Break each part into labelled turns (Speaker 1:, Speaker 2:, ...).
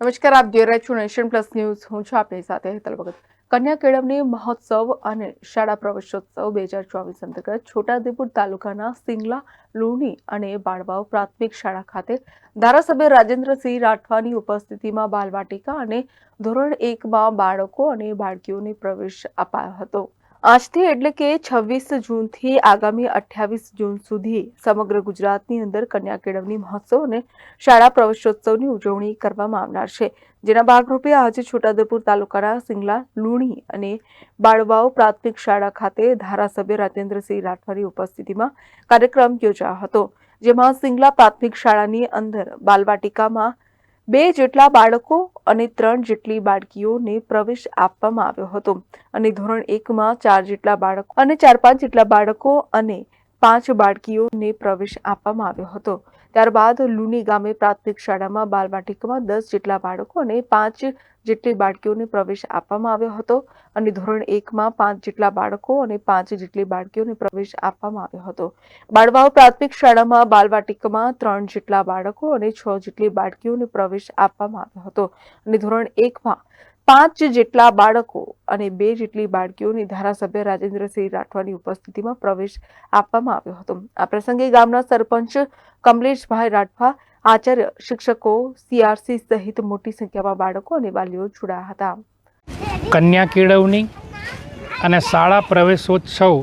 Speaker 1: નમસ્કાર, આપ જોઈ રહ્યા છો નેશન પ્લસ ન્યૂઝ. હું છું આપની સાથે હેતલ ભગત. કન્યા કેળવણી મહોત્સવ અને શાળા પ્રવેશોત્સવ બે હજાર ચોવીસ અંતર્ગત છોટાઉદેપુર તાલુકાના સિંગલા, લુણી અને બાળવાવ પ્રાથમિક શાળા ખાતે ધારાસભ્ય રાજેન્દ્રસિંહ રાઠવાની ઉપસ્થિતિમાં બાલવાટિકા અને ધોરણ એકમાં બાળકો અને બાળકીઓને પ્રવેશ અપાયો હતો. આજથી એટલે કે છવ્વીસ જૂનથી આગામી અઠ્યાવીસ જૂન સુધી સમગ્ર ગુજરાતની અંદર કન્યા કેળવણી મહોત્સવ અને શાળા પ્રવેશોત્સવની ઉજવણી કરવામાં આવનાર છે. જેના ભાગરૂપે આજે છોટાઉદેપુર તાલુકાના સિંગલા, લુણી અને બાળવાઓ પ્રાથમિક શાળા ખાતે ધારાસભ્ય રાજેન્દ્રસિંહ રાઠવાની ઉપસ્થિતિમાં કાર્યક્રમ યોજાયો હતો. જેમાં સિંગલા પ્રાથમિક શાળાની અંદર બાલવાટિકામાં બે જેટલા બાળકો અને ત્રણ જેટલી બાળકીઓને પ્રવેશ આપવામાં આવ્યો હતો. અને ધોરણ એકમાં ચાર જેટલા બાળકો અને ચાર પાંચ જેટલા બાળકો અને પાંચ બાળકીઓને પ્રવેશ આપવામાં આવ્યો હતો. ત્યારબાદ લુની ગામે પ્રાથમિક શાળામાં બાલવાટિકામાં દસ જેટલા બાળકો અને પાંચ જેટલી બાળકીઓને પ્રવેશ આપવામાં આવ્યો હતો અને ધોરણ એકમાં પાંચ જેટલા બાળકો અને પાંચ જેટલી બાળકીઓને પ્રવેશ આપવામાં આવ્યો હતો. બાળવાઓ પ્રાથમિક શાળામાં બાલવાટિકામાં ત્રણ જેટલા બાળકો અને છ જેટલી બાળકીઓને પ્રવેશ આપવામાં આવ્યો હતો અને ધોરણ એકમાં પાંચ જેટલા બાળકો અને બે જેટલી બાળકીઓની ધારાસભ્ય રાજેન્દ્રસિંહ રાઠવાની ઉપસ્થિતિમાં પ્રવેશ આપવામાં આવ્યો હતો. આ પ્રસંગે ગામના સરપંચ કમલેશભાઈ રાઠવા, આચાર્ય શિક્ષકો, સીઆરસી સહિત મોટી સંખ્યામાં બાળકો અને વાલીઓ જોડાયા હતા.
Speaker 2: કન્યા કેળવણી અને શાળા પ્રવેશોત્સવ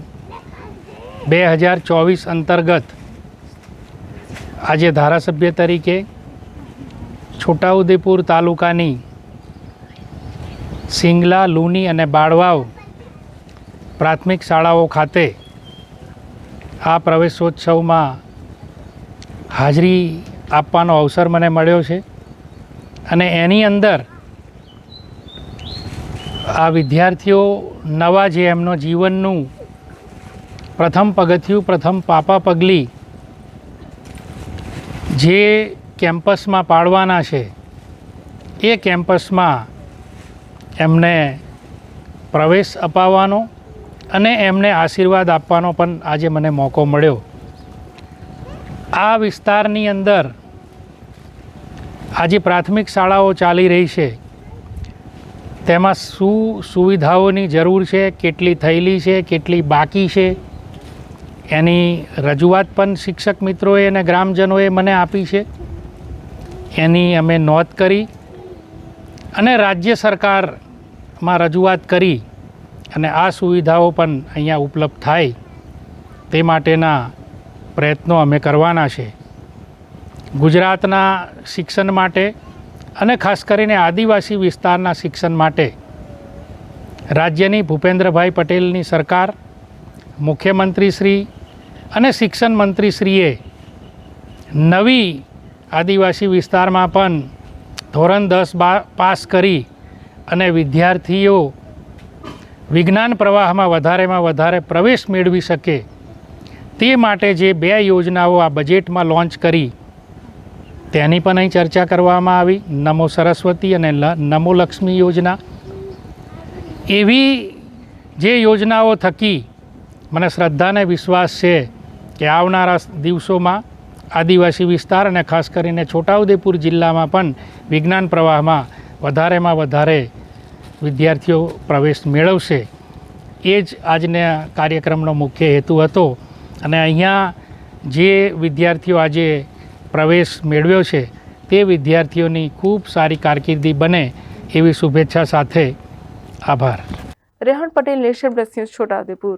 Speaker 2: બે હજાર ચોવીસ અંતર્ગત આજે ધારાસભ્ય તરીકે છોટાઉદેપુર તાલુકાની સિંગલા, લુની અને બાળવાવ પ્રાથમિક શાળાઓ ખાતે આ પ્રવેશોત્સવમાં હાજરી આપવાનો અવસર મને મળ્યો છે અને એની અંદર આ વિદ્યાર્થીઓ નવા જે એમનો જીવનનું પ્રથમ પગથિયું, પ્રથમ પાપા પગલી જે કેમ્પસમાં પાડવાના છે, એ કેમ્પસમાં એમને પ્રવેશ અપાવવાનો અને એમને આશીર્વાદ આપવાનો પણ આજે મને મોકો મળ્યો. આ વિસ્તારની અંદર આજે પ્રાથમિક શાળાઓ ચાલી રહી છે. તેમાં શું સુવિધાઓની જરૂર છે, કેટલી થયેલી છે, કેટલી બાકી છે, એની રજૂઆત પણ શિક્ષક મિત્રોએ અને ગ્રામજનોએ મને આપી છે. એની અમે નોંધ કરી અને રાજ્ય સરકારમાં રજૂઆત કરી અને આ સુવિધાઓ પણ અહીંયા ઉપલબ્ધ થાય તે માટેના પ્રયત્નો અમે કરવાના છે. ગુજરાતના શિક્ષણ માટે અને ખાસ કરીને આદિવાસી વિસ્તારના શિક્ષણ માટે રાજ્યની ભૂપેન્દ્રભાઈ પટેલની સરકાર, મુખ્યમંત્રીશ્રી અને શિક્ષણ મંત્રીશ્રીએ નવી આદિવાસી વિસ્તારમાં પણ ધોરણ દસ પાસ કરી અને વિદ્યાર્થીઓ વિજ્ઞાન પ્રવાહમાં વધારેમાં વધારે પ્રવેશ મેળવી શકે તે માટે જે બે યોજનાઓ આ બજેટમાં લોન્ચ કરી, તેની પણ અહીં ચર્ચા કરવામાં આવી. નમો સરસ્વતી અને નમો લક્ષ્મી યોજના. એવી જે યોજનાઓ થકી મને શ્રદ્ધાને વિશ્વાસ છે કે આવનારા દિવસોમાં આદિવાસી વિસ્તાર અને ખાસ કરીને છોટાઉદેપુર જિલ્લામાં પણ વિજ્ઞાન પ્રવાહમાં વધારેમાં વધારે વિદ્યાર્થીઓ પ્રવેશ મેળવશે. એ જ આજના કાર્યક્રમનો મુખ્ય હેતુ હતો. અને અહીંયા જે વિદ્યાર્થીઓ આજે પ્રવેશ મેળવ્યો છે, તે વિદ્યાર્થીઓની ખૂબ સારી કારકિર્દી બને એવી શુભેચ્છા સાથે આભાર.
Speaker 1: Rehan Patel nation plus news Chhota Udepur